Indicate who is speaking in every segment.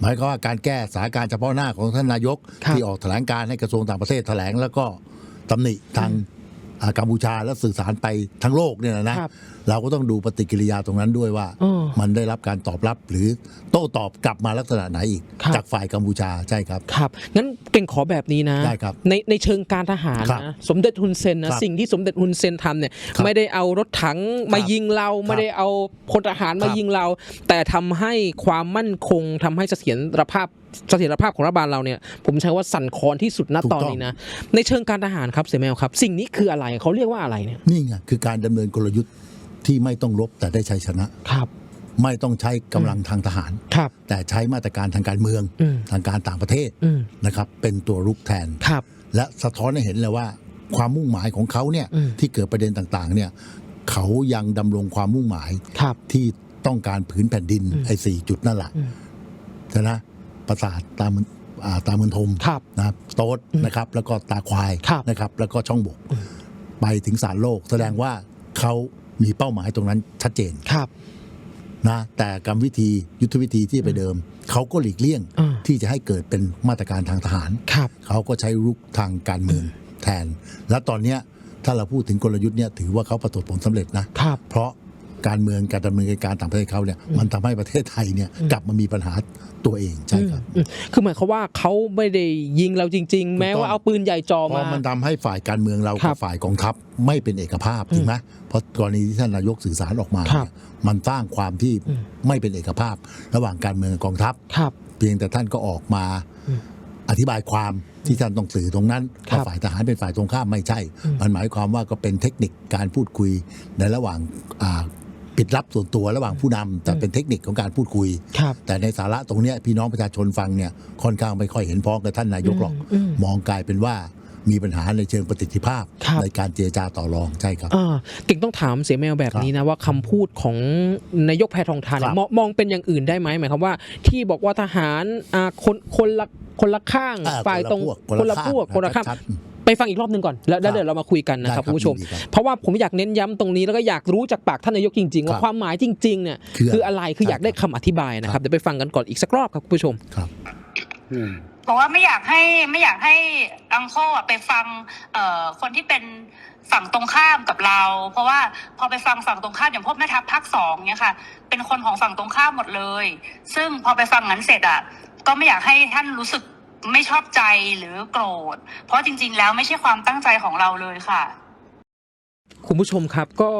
Speaker 1: หมายความว่าการแก้สถานการณ์เฉพาะหน้าของท่านนายก
Speaker 2: ครับ
Speaker 1: ที่ออกแถลงการให้กระทรวงต่างประเทศแถลงแล้วก็ตำหนิทางอ่า กัมพูชาและสื่อสารไปทั้งโลกเนี่ยนะครับเราก็ต้องดูปฏิกิริยาตรงนั้นด้วยว่า
Speaker 2: อืม
Speaker 1: มันได้รับการตอบรับหรือโต้ตอบกลับมาลักษณะไหนอีก
Speaker 2: ครับ
Speaker 1: จากฝ่ายกัมพูชาใช่ครับ
Speaker 2: ครับงั้นเก่งขอแบบนี้นะ
Speaker 1: ได้ครับ
Speaker 2: ในในเชิงการทหาร
Speaker 1: ครับ
Speaker 2: นะสมเด็จฮุนเซนนะ
Speaker 1: ครับ
Speaker 2: สิ่งที่สมเด็จฮุนเซนทำเนี่ย
Speaker 1: ครับ
Speaker 2: ไม่ได้เอารถถังมา
Speaker 1: ครับ
Speaker 2: ยิงเราไม่ได้เอาพลทหารมา
Speaker 1: ครับ
Speaker 2: ยิงเรา แต่ทำให้ความมั่นคงทำให้เสถียรภาพ เสถียรภาพของรัฐบาลเราเนี่ยผมใช้ว่าสั่นคลอนที่สุดณ
Speaker 1: ถูก
Speaker 2: ตอน
Speaker 1: ต้อง
Speaker 2: นี้นะในเชิงการทหารครับเสยแมวครับ สิ่งนี้คืออะไรเขาเรียกว่าอะไรเนี่ย
Speaker 1: นี่ไงคือการดำเนินกลยุทธ์ที่ไม่ต้องรบแต่ได้ชัยชนะ
Speaker 2: ครับ
Speaker 1: ไม่ต้องใช้กำลังทางทหาร
Speaker 2: ครับ
Speaker 1: แต่ใช้มาตรการทางการเมือง
Speaker 2: อืม
Speaker 1: ทางการต่างประเทศ
Speaker 2: อืม
Speaker 1: นะครับ เป็นตัวรุกแทน
Speaker 2: ครับ
Speaker 1: และสะท้อนให้เห็นเลยว่าความมุ่งหมายของเขาเนี่ย
Speaker 2: อืม
Speaker 1: ที่เกิดประเด็นต่างๆ เนี่ยเขายังดำรงความมุ่งหมาย
Speaker 2: ครับ
Speaker 1: ที่ต้องการผืนแผ่นดิน
Speaker 2: อืม
Speaker 1: ไอ้สี่จุดนั่นแหละ
Speaker 2: อืม
Speaker 1: ใช่นะ ปราสาทตามันอ่าตามันทม
Speaker 2: ครับ
Speaker 1: นะครับโต๊ด
Speaker 2: อืม
Speaker 1: นะครับ แล้วก็ตาควาย
Speaker 2: ครับ
Speaker 1: นะครับ แล้วก็ช่องบก
Speaker 2: อืม
Speaker 1: ไปถึงสารโลก แสดงว่าเขามีเป้าหมายตรงนั้นชัดเจน
Speaker 2: ครับ
Speaker 1: นะแต่กรรมวิธียุทธวิธีที่ไปเดิม เขาก็หลีกเลี่ยง
Speaker 2: อ่า
Speaker 1: ที่จะให้เกิดเป็นมาตรการทางทหาร
Speaker 2: ครับ
Speaker 1: เขาก็ใช้รุกทางการเมืองแทน และตอนเนี้ยถ้าเราพูดถึงกลยุทธ์เนี่ยถือว่าเขาประสบผลสำเร็จนะ
Speaker 2: ครับ
Speaker 1: เพราะ การเมืองการดำเนินการต่างประเทศเขาเนี่ยมันทำให้ประเทศไทยเนี่ย
Speaker 2: อืม
Speaker 1: กลับมามีปัญหาตัวเองใช่ครับ
Speaker 2: อืมคือหมายความว่าเขาไม่ได้ยิงเราจริง ๆ แม้ว่าเอาปืนใหญ่จ่อ
Speaker 1: เพ
Speaker 2: มา
Speaker 1: ราะมันทำให้ฝ่ายการเมืองเรา
Speaker 2: ครั
Speaker 1: กับบฝ่ายกองทัพไม่เป็นเอกภาพ
Speaker 2: อืม
Speaker 1: จริงไหมเพราะกรณีที่ท่านนายกสื่อสารออกมา
Speaker 2: ครับ
Speaker 1: เนี่ยมันสร้างความที่
Speaker 2: อืม
Speaker 1: ไม่เป็นเอกภาพ ระหว่างการเมืองกับกองทัพ
Speaker 2: ครับ
Speaker 1: เพียงแต่ท่านก็ออกมา
Speaker 2: อืม
Speaker 1: อธิบายความที่ท่านต้องสื่อตรงนั้น
Speaker 2: ครับ
Speaker 1: ว่าฝ่ายทหารเป็นฝ่ายตรงข้ามไม่ใช่
Speaker 2: อืม
Speaker 1: มันหมายความว่าก็เป็นเทคนิคการพูดคุยในระหว่างอ่า ปิดลับส่วนตัวระหว่างผู้นำแต่เป็นเทคนิคของการพูดคุย
Speaker 2: ครับ
Speaker 1: แต่ในสาระตรงเนี้ยพี่น้องประชาชนฟังเนี่ยค่อนข้างไม่ค่อยเห็นพ้องกับท่านนายกหรอก
Speaker 2: อืมอืม
Speaker 1: มองกลายเป็นว่ามีปัญหาในเชิงประสิทธิภาพ
Speaker 2: ครับ
Speaker 1: ในการเจรจาต่อรองใช่ครับ
Speaker 2: อ่าเก่งต้องถามเสียแมวแบบนี้นะว่าคำพูดของนายกแพทองทานเนี่ย
Speaker 1: ครับ
Speaker 2: มองมองเป็นอย่างอื่นได้ไหมหมายความว่า ที่บอกว่าทหารอ่าคนคนละคนละข้าง
Speaker 1: อ่
Speaker 2: ฝ่ายตรง
Speaker 1: คนละ
Speaker 2: พ
Speaker 1: พ
Speaker 2: ว
Speaker 1: ว
Speaker 2: ก
Speaker 1: ก
Speaker 2: คนละข้าง
Speaker 1: ชัด
Speaker 2: ไปฟังอีกรอบหนึ่งก่อนแล้วแล้ว
Speaker 1: ครับ
Speaker 2: เดี๋ยวเรามาคุยกันนะครับ
Speaker 1: ได้ครับ
Speaker 2: คุณผู้ชม
Speaker 1: ยินดีครับ
Speaker 2: เพราะว่าผมอยากเน้นย้ำตรงนี้แล้วก็อยากรู้จากปากท่านนายกจริงๆ ว่า
Speaker 1: ครับ
Speaker 2: ความหมายจริงๆเนี่ย
Speaker 1: คือ
Speaker 2: คืออะไรคืออยาก
Speaker 1: ใช่
Speaker 2: ได้คำอธิบายนะครับเดี๋ยวไปฟังกันก่อนอีกสักรอบครับคุณผู้ชม
Speaker 1: ครับ
Speaker 3: บอกว่าไม่อยากให้ไม่อยากให้อังโคอะไปฟังเอ่อคนที่เป็นฝั่งตรงข้ามกับเรา เพราะว่าพอไปฟังฝั่งตรงข้ามอย่างพวกแม่ทัพภาคสองเนี่ยค่ะ เป็นคนของฝั่งตรงข้ามหมดเลย ซึ่งพอไปฟังนั้นเสร็จอะก็ไม่อยากให้ท่านรู้สึก ไม่ชอบใจหรือโกรธ เพราะจริง ๆ แล้วไม่ใช่ความตั้งใจของเราเลยค่ะ
Speaker 2: คุณผู้ชมครับก็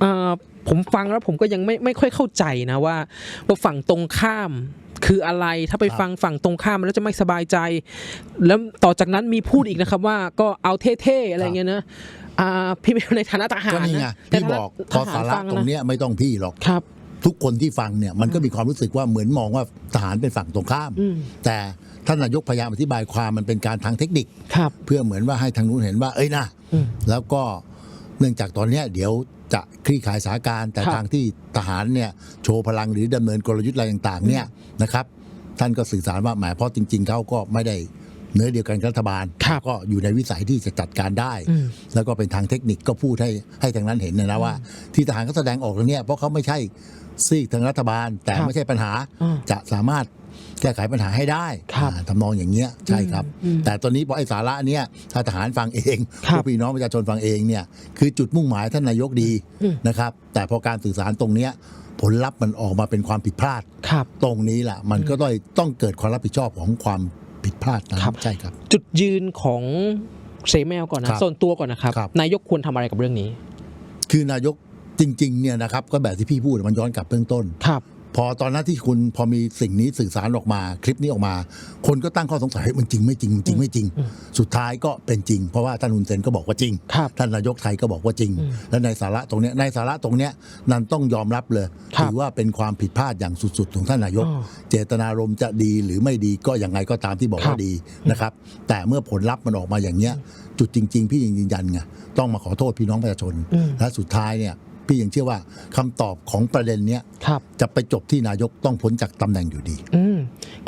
Speaker 2: เอ่อผมฟังแล้วผมก็ยังไม่ไม่ค่อยเข้าใจนะว่าว่าฝั่งตรงข้ามคืออะไรถ้าไป
Speaker 1: ครับ
Speaker 2: ฟังฝั่งตรงข้ามแล้วจะไม่สบายใจ แล้วต่อจากนั้นมีพูดอีกนะครับว่าก็เอาเท่ๆอะไรเงี้ยนะอ่าพี่ไม่ในฐานะทหาร
Speaker 1: ก็นี่ไง
Speaker 2: นะ
Speaker 1: พี่
Speaker 2: ในฐานะ
Speaker 1: บอกพอสาระ
Speaker 2: ฟั
Speaker 1: ตรงเนี้ยไม่ต้องพี่หรอก
Speaker 2: ครับ
Speaker 1: ทุกคนที่ฟังเนี่ยมันก็มีความรู้สึกว่าเหมือนมองว่าทหารเป็นฝั่งตรงข้าม
Speaker 2: อืม
Speaker 1: แต่ ท่านนายกพยายามอธิบายความมันเป็นการทางเทคนิค
Speaker 2: ครับ
Speaker 1: เพื่อเหมือนว่าให้ทางนู้นเห็นว่าเอ้ยนะ
Speaker 2: อืม
Speaker 1: แล้วก็เนื่องจากตอนเนี้ยเดี๋ยวจะคลี่คลายสถานการณ์แต่
Speaker 2: ครับ
Speaker 1: ทางที่ทหารเนี่ยโชว์พลังหรือดำเนินกลยุทธ์อะไรต่างๆเนี่ยนะครับ ท่านก็สื่อสารว่าแหมเพราะจริง ๆเขาก็ไม่ได้เนื้อเดียวกันกับรัฐบาล
Speaker 2: ครับ
Speaker 1: ก็อยู่ในวิสัยที่จะจัดการได้
Speaker 2: อืม
Speaker 1: แล้วก็เป็นทางเทคนิคก็พูดให้ให้ทางนั้นเห็นนะนะว่า ที่ทหารเขาแสดงออกตรงเนี้ยเพราะเขาไม่ใช่ซีกทางรัฐบาล แต่
Speaker 2: ครับ
Speaker 1: ไม่ใช่ปัญหา
Speaker 2: อ่า
Speaker 1: จะสามารถ แก้ไขปัญหาให้ได้
Speaker 2: ครับ
Speaker 1: อ่าทำนองอย่างเงี้ยใช่ครับ
Speaker 2: อืม
Speaker 1: แต่ตอนนี้พอไอ้สาระเนี้ยถ้าทหารฟังเอง
Speaker 2: ครับ
Speaker 1: ผู้พี่น้องประชาชนฟังเองเนี่ยคือจุดมุ่งหมายท่านนายกดี
Speaker 2: อืม
Speaker 1: นะครับ แต่พอการสื่อสารตรงเนี้ยผลลัพธ์มันออกมาเป็นความผิดพลาด
Speaker 2: ครับ
Speaker 1: ตรงนี้แหละมันก็ต้องต้องเกิดความรับผิดชอบของความผิดพลาดนั้น
Speaker 2: ครับ
Speaker 1: ใช่ครับ
Speaker 2: จุดยืนของเสแมวก่อน
Speaker 1: ครั
Speaker 2: นะ
Speaker 1: บ
Speaker 2: ส่วนตัวก่อนนะครับ
Speaker 1: ครับ
Speaker 2: นายกควรทำอะไรกับเรื่องนี้
Speaker 1: คือนายกจริงๆเนี่ยนะครับก็แบบที่พี่พูดมันย้อนกลับเบื้องต้น
Speaker 2: ครับ
Speaker 1: พอตอนนั้นที่คุณพอมีสิ่งนี้สื่อสารออกมาคลิปนี้ออกมา คนก็ตั้งข้อสงสัยเฮ้ยมันจริงไม่จริงมันจริงไม่จริง
Speaker 2: อืม
Speaker 1: สุดท้ายก็เป็นจริง เพราะว่าท่านฮุนเซนก็บอกว่าจริง
Speaker 2: ครับ
Speaker 1: ท่านนายกไทยก็บอกว่าจริง
Speaker 2: อืม
Speaker 1: และในสาระตรงเนี้ยในสาระตรงเนี้ยนั้นต้องยอมรับเลย
Speaker 2: ครับ
Speaker 1: ถือว่าเป็นความผิดพลาดอย่างสุดๆ ของท่านนายก
Speaker 2: อ๋อ
Speaker 1: เจตนารมณ์จะดีหรือไม่ดีก็ยังไงก็ตามที่บอก
Speaker 2: ครั
Speaker 1: ว่า
Speaker 2: บ
Speaker 1: ดีนะครับ แต่เมื่อผลลัพธ์มันออกมาอย่างเนี้ยจุดจริง ๆ พี่ยังยืนยันไงต้องมาขอโทษพี่น้องประชาชน
Speaker 2: อืม
Speaker 1: และสุดท้ายเนี่ย พี่ยังเชื่อว่าคำตอบของประเด็นเนี้ย
Speaker 2: ครับ
Speaker 1: จะไปจบที่นายกต้องพ้นจากตำแหน่งอยู่ดี
Speaker 2: อืม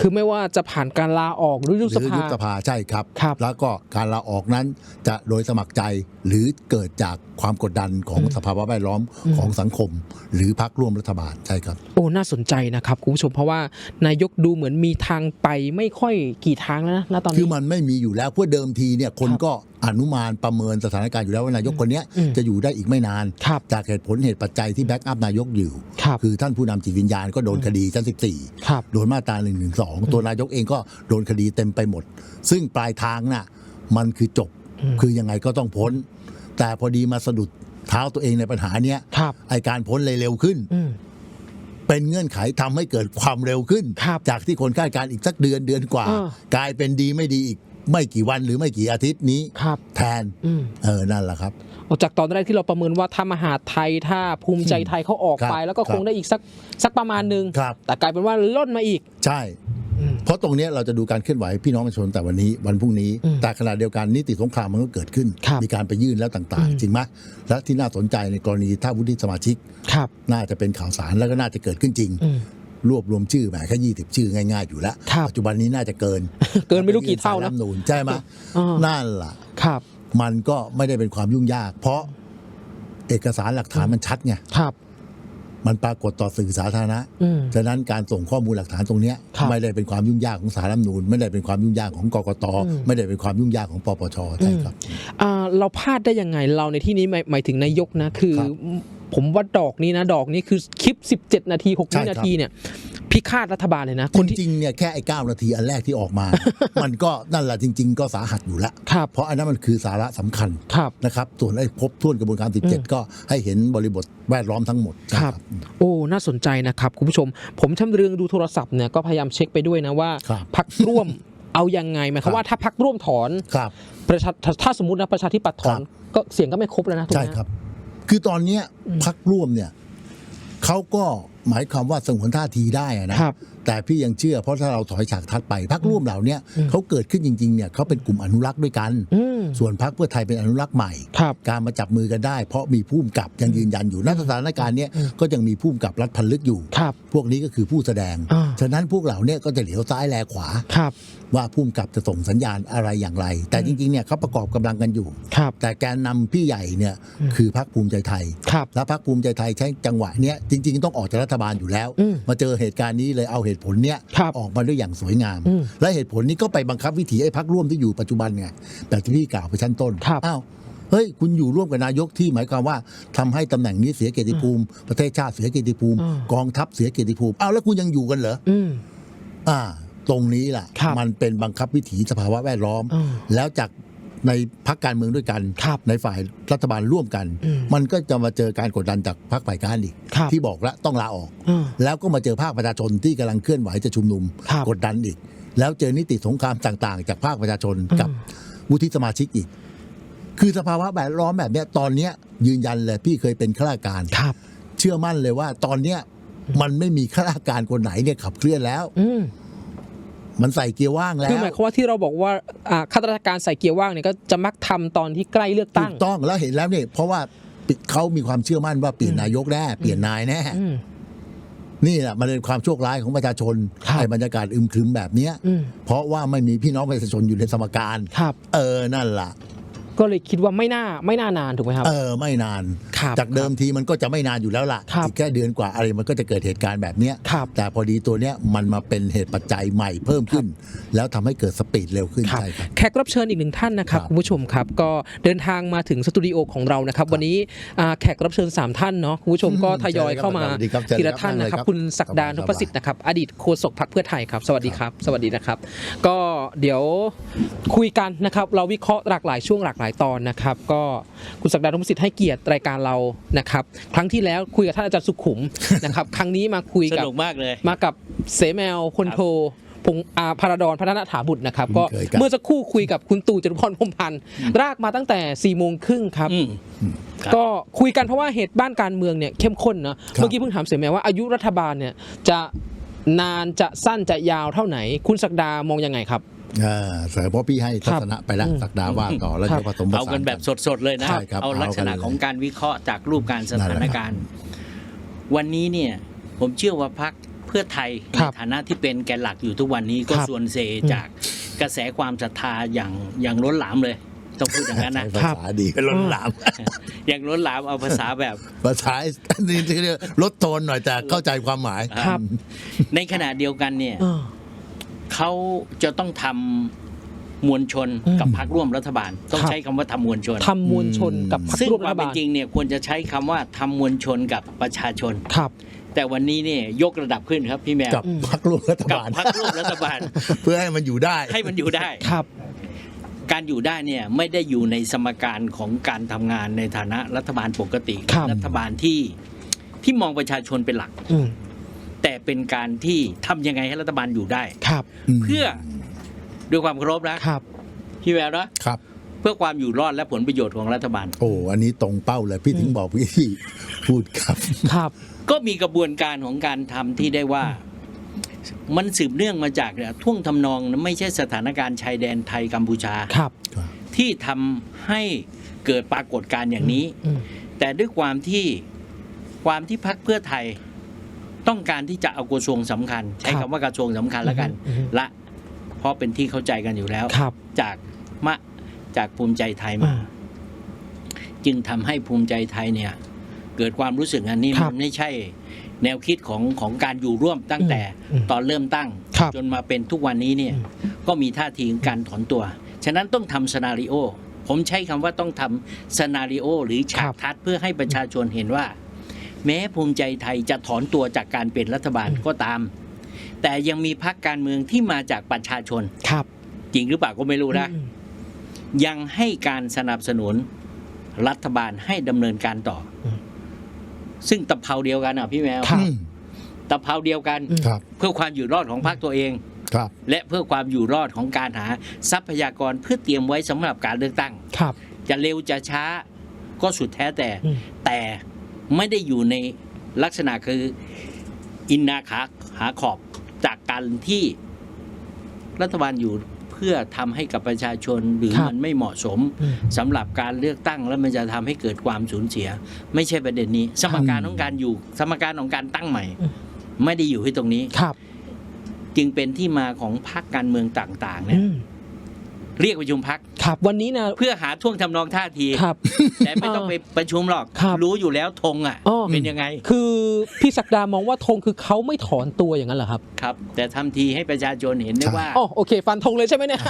Speaker 2: คือไม่ว่าจะผ่านการลาออกหรือยุบ
Speaker 1: ห
Speaker 2: ส
Speaker 1: รือ
Speaker 2: ภา
Speaker 1: ยุบสภาใช่ครับ
Speaker 2: ครับ
Speaker 1: แล้วก็การลาออกนั้นจะโดยสมัครใจหรือเกิดจากความกดดันของ
Speaker 2: อืม
Speaker 1: สภาวะแวดล้อม
Speaker 2: อืม
Speaker 1: ของสังคม หรือพรรคร่วมรัฐบาลใช่ครับ
Speaker 2: โอ้น่าสนใจนะครับคุณผู้ชมเพราะว่านายกดูเหมือนมีทางไปไม่ค่อยกี่ทางแล้วนะณตอน
Speaker 1: คือ
Speaker 2: นี้
Speaker 1: มันไม่มีอยู่แล้วเพราะเดิมทีเนี่ยคน
Speaker 2: ครับ
Speaker 1: ก็ อนุมานประเมินสถานการณ์อยู่แล้วว่านายกคนเนี้ย
Speaker 2: อืม
Speaker 1: จะอยู่ได้อีกไม่นาน
Speaker 2: ครับ
Speaker 1: จากเหตุผลเหตุปัจจัยที่แบ็กอัพนายกอยู่
Speaker 2: ครับ
Speaker 1: คือท่านผู้นำจิตวิญญาณก็โดนคดีชั้น
Speaker 2: ครับ
Speaker 1: 14 โดนมาตรา1นึตัวนายกเองก็โดนคดีเต็มไปหมด ซึ่งปลายทางน่ะมันคือจบ
Speaker 2: อืม
Speaker 1: คือยังไงก็ต้องพ้น แต่พอดีมาสะดุดเท้าตัวเองในปัญหาเนี้ย
Speaker 2: ครับ
Speaker 1: ไอการพ้นเลยเร็วขึ้น
Speaker 2: อืม
Speaker 1: เป็นเงื่อนไขทำให้เกิดความเร็วขึ้น
Speaker 2: ครับ
Speaker 1: จากที่คนคาดการณ์อีกสักเดือนเดือนกว่า
Speaker 2: เออก
Speaker 1: ลายเป็นดีไม่ดีอีก ไม่กี่วันหรือไม่กี่อาทิตย์นี้
Speaker 2: ครับ
Speaker 1: แทน
Speaker 2: อืม
Speaker 1: เออนั่นแหละครับ
Speaker 2: ออกจากตอนแรกที่เราประเมินว่าถ้ามหาดไทยถ้าภูมิใจไทยเขาออก
Speaker 1: ครับ
Speaker 2: ไปแล้วก็
Speaker 1: ครั
Speaker 2: ค
Speaker 1: บ
Speaker 2: งได้อีกสักสักประมาณหนึ่ง
Speaker 1: ครับ
Speaker 2: แต่กลายเป็นว่าล่นมาอีก
Speaker 1: ใช่
Speaker 2: อืม
Speaker 1: เพราะตรงเนี้ยเราจะดูการเคลื่อนไหวพี่น้องประชาชนแต่วันนี้วันพรุ่งนี้
Speaker 2: อืม
Speaker 1: แต่ขณะเดียวกันนิติสงครามมันก็เกิดขึ้น
Speaker 2: ครับ
Speaker 1: มีการไปยื่นแล้วต่าง
Speaker 2: อืม
Speaker 1: ๆจริงไหมและที่น่าสนใจในกรณีถ้าวุฒิสมาชิก
Speaker 2: ครับ
Speaker 1: น่าจะเป็นข่าวสารแล้วก็น่าจะเกิดขึ้นจริง
Speaker 2: อืม
Speaker 1: รวบรวมชื่อแหมแค่ยี่สิบชื่อง่ายๆอยู่แล้ว
Speaker 2: ครับ
Speaker 1: ปัจจุบันนี้น่าจะเกิน
Speaker 2: เกินไม่รู้กี่เท่านะ
Speaker 1: สรรัฐธรรมนูญใช่ไหม
Speaker 2: อ่า
Speaker 1: นั่นล่ะ
Speaker 2: ครับ
Speaker 1: มันก็ไม่ได้เป็นความยุ่งยาก เพราะเอกสารหลักฐานมันชัดไง
Speaker 2: ครับ
Speaker 1: มันปรากฏต่อสื่อสาธารณะ
Speaker 2: อืม
Speaker 1: ฉะนั้นการส่งข้อมูลหลักฐานตรงเนี้ย
Speaker 2: ครับ
Speaker 1: ไม่ได้เป็นความยุ่งยากของสารรัฐธรรมนูญไม่ได้เป็นความยุ่งยากของกกต
Speaker 2: อืม
Speaker 1: ไม่ได้เป็นความยุ่งยากของปปชใช่ครับ
Speaker 2: อ่าเราพลาดได้ยังไงเราในที่นี้หมายหมายถึงนายกนะคือ
Speaker 1: ครับ
Speaker 2: ผมว่าดอกนี้นะ ดอกนี้คือคลิป 17 นาที6
Speaker 1: ใช่
Speaker 2: วิ
Speaker 1: ครับ
Speaker 2: นาทีเนี่ยพิฆาตรัฐบาลเลยนะคน
Speaker 1: จ
Speaker 2: ที่
Speaker 1: ริงๆเนี่ยแค่ไอ้เก้านาทีอันแรกที่ออกมา มันก็นั่นแหละจริง ๆ ก็สาหัสอยู่แล้ว
Speaker 2: ครับ
Speaker 1: เพราะอันนั้นมันคือสาระสำคัญ
Speaker 2: ครับ
Speaker 1: นะครับ ส่วนไอ้ครบถ้วนกระบวนการ
Speaker 2: อืม
Speaker 1: 17 ก็ให้เห็นบริบทแวดล้อมทั้งหมดใช่
Speaker 2: ครับ โอ้น่าสนใจนะครับ คุณผู้ชม ผมชำเรืองดูโทรศัพท์เนี่ยก็พยายามเช็คไปด้วยนะว่า
Speaker 1: ครับ
Speaker 2: พักร่วมเอายังไงหมายความว่าถ้าพักร่วมถอน
Speaker 1: ครับ
Speaker 2: ประชาถ้าถ้าสมมตินะประชาธิปัตย์ถอน
Speaker 1: ครับ
Speaker 2: ก็เสียงก็ไม่ครบแล้วนะถูกไห
Speaker 1: ใช่
Speaker 2: ม
Speaker 1: ครับ คือตอนเนี้ย
Speaker 2: อืม
Speaker 1: พักร่วมเนี่ยเขาก็หมายความว่าสงวนท่าทีได้อะนะ
Speaker 2: ครับ
Speaker 1: แต่พี่ยังเชื่อเพราะถ้าเราถอยฉากทัดไปพักร่วมเหล่าเนี้ย
Speaker 2: อืม
Speaker 1: เขาเกิดขึ้นจริงๆเนี่ยเขาเป็นกลุ่มอนุรักษ์ด้วยกัน
Speaker 2: อืม
Speaker 1: ส่วนพักเพื่อไทยเป็นอนุรักษ์ใหม่
Speaker 2: ครับ
Speaker 1: การมาจับมือกันได้ เพราะมีผู้กำกับยังยืนยันอยู่ณสถานการณ์เนี้ย
Speaker 2: อืม
Speaker 1: ก็ยังมีผู้กำกับรัฐพันลึกอยู่
Speaker 2: ครับ
Speaker 1: พวกนี้ก็คือผู้แสดง
Speaker 2: อ่า
Speaker 1: ฉะนั้นพวกเหล่าเนี้ยก็จะเหลียวซ้ายแลขวา
Speaker 2: ครับ
Speaker 1: ว่าผู้กำกับจะส่งสัญญาณอะไรอย่างไร แต่จริงๆเนี่ยเขาประกอบกำลังกันอยู่
Speaker 2: ครับ
Speaker 1: แต่แกนนำพี่ใหญ่เนี่ย
Speaker 2: อืม
Speaker 1: คือพรรคภูมิใจไทย
Speaker 2: ครับ
Speaker 1: แล้วพรรคภูมิใจไทยใช้จังหวะเนี้ยจริง ๆ ต้องออกจากรัฐบาลอยู่แล้ว
Speaker 2: อืม
Speaker 1: มาเจอเหตุการณ์นี้เลยเอาเหตุผลเนี้ย
Speaker 2: ครับ
Speaker 1: ออกมาด้วยอย่างสวยงาม
Speaker 2: อืม
Speaker 1: และเหตุผลนี้ก็ไปบังคับวิถีไอ้พรรคร่วมที่อยู่ปัจจุบันไงแบบที่พี่กล่าวไปชั้นต้น
Speaker 2: ครับ
Speaker 1: อ้าวเฮ้ยคุณอยู่ร่วมกับนายกที่หมายความว่าทำให้ตำแหน่งนี้เสียเกียรติภูมิ ประเทศชาติเสียเกียรติภูมิ
Speaker 2: อืม
Speaker 1: กองทัพเสียเกียรติภูมิอ้าวแล้วคุณยังอยู่กันเหรอ
Speaker 2: อืม
Speaker 1: อ่า ตรงนี้แหละ
Speaker 2: ครับ
Speaker 1: มันเป็นบังคับวิถีสภาวะแวดล้อม
Speaker 2: อืม
Speaker 1: แล้วจาก ในพักการเมืองด้วยกัน
Speaker 2: ครับ
Speaker 1: ในฝ่ายรัฐบาลร่วมกัน
Speaker 2: อืม
Speaker 1: มันก็จะมาเจอการกดดันจากพรรคฝ่ายค้านอีก
Speaker 2: ครับ
Speaker 1: ที่บอกแล้วต้องลาออก
Speaker 2: อืม
Speaker 1: แล้วก็มาเจอภาคประชาชนที่กำลังเคลื่อนไหวจะชุมนุม
Speaker 2: ครับ
Speaker 1: กดดันอีก แล้วเจอนิติสงครามต่างๆ จากภาคประชาชน
Speaker 2: อืม
Speaker 1: กับวุฒิสมาชิกอีก คือสภาวะแวดล้อมแบบเนี้ยตอนเนี้ยยืนยันเลยพี่เคยเป็นข้าราชการ
Speaker 2: ครับ
Speaker 1: เชื่อมั่นเลยว่าตอนเนี้ยมันไม่มีข้าราชการคนไหนเนี่ยขับเคลื่อนแล้ว
Speaker 2: อื ม
Speaker 1: มันใส่เกียร์ว่างแล้
Speaker 2: คือห
Speaker 1: ว
Speaker 2: มายความว่าที่เราบอกว่าอ่าข้าราชการใส่เกียร์ว่างเนี่ยก็จะมักทำตอนที่ใกล้เลือก
Speaker 1: ถู
Speaker 2: ตั้ง
Speaker 1: กต้องแล้วเห็นแล้วเนี่ยเพราะว่าปิเขามีความเชื่อมั่นว่าเปลี่ยน
Speaker 2: อืม
Speaker 1: นายกแน่เปลี่ยนนายแน่
Speaker 2: อืม
Speaker 1: นี่แหละมันเป็นความโชคร้ายของประชาชน
Speaker 2: ครับ
Speaker 1: ไอ้บรรยากาศอึมครึมแบบเนี้ย
Speaker 2: อืม
Speaker 1: เพราะว่าไม่มีพี่น้องประชาชนอยู่ในสมการ
Speaker 2: ครับ
Speaker 1: เออนั่นล่ะ
Speaker 2: ก็เลยคิดว่าไม่น่าไม่น่านานถูกไหมครับ
Speaker 1: เออไม่นาน
Speaker 2: ครับ
Speaker 1: จากเดิมทีมันก็จะไม่นานอยู่แล้วล่ะ
Speaker 2: ครับ
Speaker 1: อีกแค่เดือนกว่าอะไรมันก็จะเกิดเหตุการณ์แบบเนี้ย
Speaker 2: ครับ
Speaker 1: แต่พอดีตัวเนี้ยมันมาเป็นเหตุปัจจัยใหม่เพิ่มขึ้น แล้วทำให้เกิดสปีดเร็วขึ้น
Speaker 2: ครับ
Speaker 1: ใช่ครับ
Speaker 2: แขกรับเชิญอีกหนึ่งท่านนะครับ
Speaker 1: ครับ
Speaker 2: คุณผู้ชมครับก็เดินทางมาถึงสตูดิโอของเรานะครับ วันนี้อ่าแขกรับเชิญ 3 ท่านเนาะคุณผู้ชมก็
Speaker 1: อืม
Speaker 2: ทยอยเข้ามา
Speaker 1: สวัสดีครับเชิญ
Speaker 2: ทีละท่านนะครับ
Speaker 1: ครับ
Speaker 2: คุณศักดา
Speaker 1: ครับ
Speaker 2: นุประสิทธิ์นะครับ อดีตโฆษกพรรคเพื่อไทยครับ สวัสดีครับ สวัสดีนะครับ ก็เดี๋ยวคุยกันนะครับ เราวิเคราะห์หลากหลายช่วงหลากหลายตอนนะครับ ก็คุณศักดานุประสิทธิ์ให้เกียรติรายการเรานะครับ ครั้งที่แล้วคุยกับท่านอาจารย์สุขุมนะครับ ครั้งนี้มาคุย
Speaker 4: ส
Speaker 2: กับ
Speaker 4: นุกมากเลย
Speaker 2: มากับเสแมวพลโทพงอาพาราดอนพัฒนาถาบุตรนะครับ ก็
Speaker 1: เคยครับ
Speaker 2: เมื่อสักครู่คุยกับคุณตู่จตุพรพรหมพันธ์รากมาตั้งแต่4ี่โมงครึ่งครับ
Speaker 4: อืม ครับ
Speaker 2: ก็คุยกันเพราะว่าเหตุบ้านการเมืองเนี่ยเข้มข้นนะเมื่อกี้เพิ่งถามเสแมวว่าอายุรัฐบาลเนี่ยจะนานจะสั้นจะยาวเท่าไหน คุณศักดามองยังไงครับ
Speaker 1: อ่า เสริมเพราะพี่ให้ทัศนะไปแล้ว
Speaker 2: อืม
Speaker 1: สักดาว่าต่อแล้ว
Speaker 2: ครับ
Speaker 1: จะผสมผ
Speaker 4: เอา
Speaker 1: สาน
Speaker 4: กันแบบสดๆเลยนะ
Speaker 1: ใช่ครับ
Speaker 4: เอาลักษณะ
Speaker 1: เอากันเลย
Speaker 4: ของการวิเคราะห์จากรูปการสถานการณ์ วันนี้เนี่ยผมเชื่อว่าพักเพื่อไทย
Speaker 2: ค
Speaker 4: ใน
Speaker 2: รับ
Speaker 4: ฐานะที่เป็นแกนหลักอยู่ทุกวันนี้ก็
Speaker 2: ครับ
Speaker 4: ส่วนเซ
Speaker 2: อืม
Speaker 4: จากกระแสความศรัทธาอย่างอย่างล้นหลามเลยต้องพูดอย่างนั้นนะ
Speaker 1: ใช้ภาษาดีเป็นล้นหลาม
Speaker 4: อย่างล้นหลามเอาภาษาแบบ
Speaker 1: ภาษาอันนี้เรียกลดโทนหน่อยแต่เข้าใจความหมาย
Speaker 2: ครับ
Speaker 4: ในขณะเดียวกันเนี่ย
Speaker 2: เออ
Speaker 4: เขาจะต้องทำมวลชน
Speaker 2: อืม
Speaker 4: กับพรรคร่วมรัฐบาล ต้อง
Speaker 2: ครับ
Speaker 4: ใช้คำว่าทำมวลชน
Speaker 2: ทำมวลชนกับพรรค
Speaker 4: ซึ่ง
Speaker 2: ร่วม
Speaker 4: ค
Speaker 2: รั
Speaker 4: วาม
Speaker 2: ฐ
Speaker 4: เป็
Speaker 2: บานล
Speaker 4: จริงเนี่ยควรจะใช้คำว่าทำมวลชนกับประชาชน
Speaker 2: ครับ
Speaker 4: แต่วันนี้เนี่ยยกระดับขึ้นครับพี่แมว
Speaker 1: กับพรรคร่วมรัฐ
Speaker 4: กับบา
Speaker 1: ล
Speaker 4: พรรคร่วมรัฐบาล
Speaker 1: เพื่อให้มันอยู่ได้
Speaker 4: ให้มันอยู่ได้
Speaker 2: ครับ
Speaker 4: การอยู่ได้เนี่ยไม่ได้อยู่ในสมการของการทำงานในฐานะรัฐบาลปกติ
Speaker 2: ครับ
Speaker 4: รัฐบาลที่ที่มองประชาชนเป็นหลัก
Speaker 2: อืม
Speaker 4: แต่เป็นการที่ทำยังไงให้รัฐบาลอยู่ได้
Speaker 2: ครับ
Speaker 4: เพื่อด้วยความเคารพนะครับ พี่แววนะครับ เพื่อความอยู่รอดและผลประโยชน์ของรัฐบาล
Speaker 1: โอ้อันนี้ตรงเป้าเลยพี่ถึงบอกพี่ พูดครับ
Speaker 2: ครับ
Speaker 4: ก็มีกระบวนการของการทำที่ได้ว่า มันสืบเนื่องมาจากเนี่ยท่วงทำนองนะไม่ใช่สถานการณ์ชายแดนไทยกัมพูชา
Speaker 2: ครับ
Speaker 4: ที่ทำให้เกิดปรากฏการณ์อย่างนี้
Speaker 2: อืม
Speaker 4: แต่ด้วยความที่ความที่พักเพื่อไทย ต้องการที่จะเอากระทรวงสำคัญ ใช้
Speaker 2: ครั
Speaker 4: คำ
Speaker 2: บ
Speaker 4: ว่ากระทรวงสำคัญแล้วกัน
Speaker 2: อืม
Speaker 4: ละเพราะเป็นที่เข้าใจกันอยู่แล้ว
Speaker 2: ครับ
Speaker 4: จากมะจากภูมิใจไทยมา
Speaker 2: อืม
Speaker 4: จึงทำให้ภูมิใจไทยเนี่ย เกิดความรู้สึกอันนี้
Speaker 2: ครับ
Speaker 4: มันไม่ใช่แนวคิดของของการอยู่ร่วมตั้งแต่
Speaker 2: อืม
Speaker 4: ตอนเริ่มตั้ง
Speaker 2: ครับ
Speaker 4: จนมาเป็นทุกวันนี้เนี่ย
Speaker 2: อืม
Speaker 4: ก็มีท่าทีของการถอนตัว ฉะนั้นต้องทำสนาริโอ ผมใช้คำว่าต้องทำสนาริโอหรือฉากทัศน์เพื่อให้ประชาชนเห็นว่า แม้ภูมิใจไทยจะถอนตัวจากการเป็นรัฐบาล
Speaker 2: อืม
Speaker 4: ก็ตาม แต่ยังมีพรรคการเมืองที่มาจากประชาชน
Speaker 2: ครับ
Speaker 4: จริงหรือเปล่าก็ไม่รู้นะ
Speaker 2: อืม
Speaker 4: ยังให้การสนับสนุนรัฐบาลให้ดำเนินการต่ออ
Speaker 2: ม
Speaker 4: ซึ่งตะเภาเดียวกันอะพี่แมว
Speaker 2: ครับ
Speaker 1: อืม
Speaker 4: ตะเภาเดียวกัน
Speaker 2: อืม
Speaker 1: ครับ
Speaker 4: เพื่อความอยู่รอดของพรรคตัวเอง
Speaker 1: ครับ
Speaker 4: และเพื่อความอยู่รอดของการหาทรัพยากรเพื่อเตรียมไว้สำหรับการเลือกตั้ง
Speaker 2: ครับ
Speaker 4: จะเร็วจะช้าก็สุดแท้แต่
Speaker 2: อืม
Speaker 4: แต่ ไม่ได้อยู่ในลักษณะคืออินนาขาหาขอบจากการที่รัฐบาลอยู่เพื่อทำให้กับประชาชนหรือ
Speaker 2: ครับ
Speaker 4: มันไม่เหมาะสม
Speaker 2: อืม
Speaker 4: สำหรับการเลือกตั้งแล้วมันจะทำให้เกิดความสูญเสีย ไม่ใช่ประเด็นนี้ สมการของการอยู่ สมการของการตั้งใหม่
Speaker 2: อืม
Speaker 4: ไม่ได้อยู่ที่ตรงนี้
Speaker 2: ครับ
Speaker 4: จึงเป็นที่มาของพรรคการเมืองต่าง ๆ เนี่ย
Speaker 2: อืม
Speaker 4: เรียกประชุมพัก
Speaker 2: ครับวันนี้นะ
Speaker 4: เพื่อหาท่วงทำนองท่าที
Speaker 2: ครับ
Speaker 4: แต่ไม่ต้องไปประชุมหรอก
Speaker 2: ครับ
Speaker 4: รู้อยู่แล้วธงอะ
Speaker 2: อ้อ
Speaker 4: เป็นยังไง
Speaker 2: คือพี่ศักดามองว่าธงคือเขาไม่ถอนตัวอย่างนั้นเหรอครับ
Speaker 4: ครับ แต่ทำทีให้ประชาชนเห็นได้
Speaker 1: ใช่
Speaker 4: ว่า
Speaker 2: อ๋อโอเค ฟันธงเลยใช่ไหมเนี่ย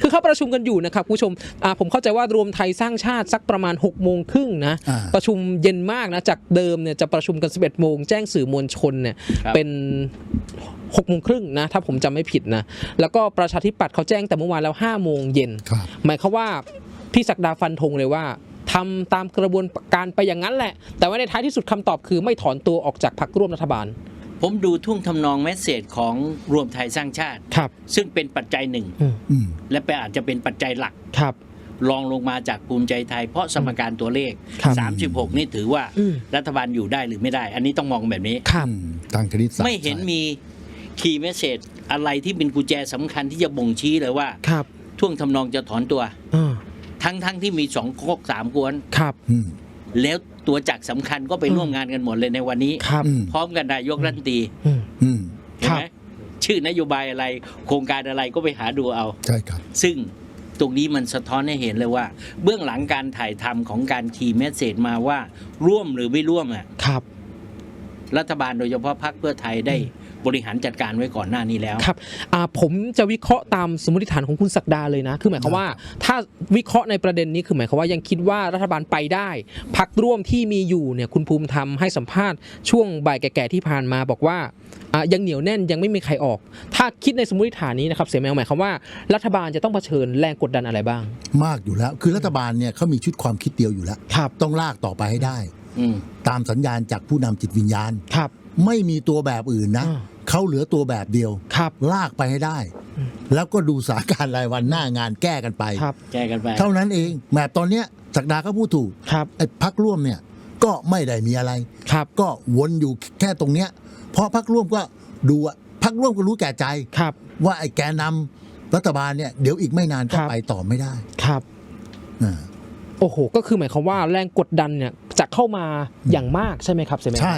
Speaker 2: คือเขาประชุมกันอยู่นะครับคุณผู้ชมอ่าผมเข้าใจว่ารวมไทยสร้างชาติสักประมาณ6กโมงครึ่งนะ
Speaker 1: อ่า
Speaker 2: ประชุมเย็นมากนะจากเดิมเนี่ยจะประชุมกัน 11โมงแจ้งสื่อมวลชนเนี่ย
Speaker 4: ครับ
Speaker 2: เป็น6โมงครึ่งนะถ้าผมจำไม่ผิดนะแล้วก็ประชาธิปัตย์เขาแจ้งแต่เมื่อวานแล้ว5โมงเย็น
Speaker 1: ครับ
Speaker 2: หมายความว่าพี่ศักดาฟันธงเลยว่าทำตามกระบวนการไปอย่างนั้นแหละ แต่ว่าในท้ายที่สุดคำตอบคือไม่ถอนตัวออกจากพรรคร่วมรัฐบาล
Speaker 4: ผมดูท่วงทำนองแมสเซจของรวมไทยสร้างชาติ
Speaker 2: ครับ
Speaker 4: ซึ่งเป็นปัจจัยหนึ่ง
Speaker 2: อืม
Speaker 1: อืม
Speaker 4: และเป็นอาจจะเป็นปัจจัยหลัก
Speaker 2: ครับ
Speaker 4: รองลงมาจากภูมิใจไทย เพราะสมการตัวเลข
Speaker 2: ครับ
Speaker 4: 36 นี่ถือว่า
Speaker 2: อืม
Speaker 4: รัฐบาลอยู่ได้หรือไม่ได้ อันนี้ต้องมองแบบนี้
Speaker 2: ครับ
Speaker 1: อืมทางคณิตศาสตร์
Speaker 4: ไม่เห็นมีคีย์เมสเซจอะไรที่เป็นกุญแจสำคัญที่จะบ่งชี้เลยว่า
Speaker 2: ครับ
Speaker 4: ท่วงทำนองจะถอนตัว
Speaker 2: อ่า
Speaker 4: ทั้งทั้งที่มีสองโคกสามกวน
Speaker 2: ครับ
Speaker 1: อืม
Speaker 4: แล้วตัวจักรสำคัญก็ไป
Speaker 2: อืม
Speaker 4: ร่วมงานกันหมดเลยในวันนี้
Speaker 2: ครับ
Speaker 1: อืม
Speaker 4: พร้อมกันนายกรัฐมนตรี
Speaker 2: อืม
Speaker 1: อืม
Speaker 4: เห็นไหม
Speaker 2: ครับ
Speaker 4: ชื่อนโยบายอะไรโครงการอะไรก็ไปหาดูเอา
Speaker 1: ใช่ครับ
Speaker 4: ซึ่งตรงนี้มันสะท้อนให้เห็นเลยว่า เบื้องหลังการถ่ายทำของการคีย์เมสเซจมาว่า ร่วมหรือไม่ร่วมอะ
Speaker 2: ครับ
Speaker 4: รัฐบาลโดยเฉพาะพรรคเพื่อไทยได้ บริหารจัดการไว้ก่อนหน้านี้แล้ว
Speaker 2: ครับอ่าผมจะวิเคราะห์ตามสมมติฐานของคุณศักดาเลยนะ คือหมายความว่า ถ้าวิเคราะห์ในประเด็นนี้คือหมายความว่ายังคิดว่ารัฐบาลไปได้พักร่วมที่มีอยู่เนี่ยคุณภูมิธรรมให้สัมภาษณ์ช่วงบ่ายแก่ๆที่ผ่านมาบอกว่าอะยังเหนียวแน่นยังไม่มีใครออก ถ้าคิดในสมมติฐานนี้นะครับเสียแมวหมายความว่ารัฐบาลจะต้องเผชิญแรงกดดันอะไรบ้าง
Speaker 1: มากอยู่แล้ว คือรัฐบาลเนี่ยเขามีชุดความคิดเดียวอยู่แล้ว
Speaker 2: ครับ
Speaker 1: ต้องลากต่อไปให้ได้
Speaker 4: อืม
Speaker 1: ตามสัญญาณจากผู้นำจิตวิญญาณ
Speaker 2: ครับ
Speaker 1: ไม่มีตัวแบบอื่นนะ
Speaker 2: อ่า
Speaker 1: เขาเหลือตัวแบบเดียว
Speaker 2: ครับ
Speaker 1: ลากไปให้ได้
Speaker 2: อืม
Speaker 1: แล้วก็ดูสถานการณ์รายวันหน้างานแก้กันไป
Speaker 2: ครับ
Speaker 4: แก้กันไป
Speaker 1: เท่านั้นเองแบบตอนเนี้ยศักดาก็พูดถูก
Speaker 2: ครับ
Speaker 1: ไอ้พักร่วมเนี่ยก็ไม่ได้มีอะไร
Speaker 2: ครับ
Speaker 1: ก็วนอยู่แค่ตรงเนี้ยเพราะพักร่วมก็ดูอะพักร่วมก็รู้แก่ใจ
Speaker 2: ครับ
Speaker 1: ว่าไอ้แกนนำรัฐบาลเนี่ยเดี๋ยวอีกไม่นานก็
Speaker 2: ครับ
Speaker 1: ไปต่อไม่ได้
Speaker 2: ครับ
Speaker 1: อ่า
Speaker 2: โอ้โห ก็คือหมายความว่าแรงกดดันเนี่ยจะเข้ามาอย่างมากใช่ไหมครับเสียแมว
Speaker 1: ใช่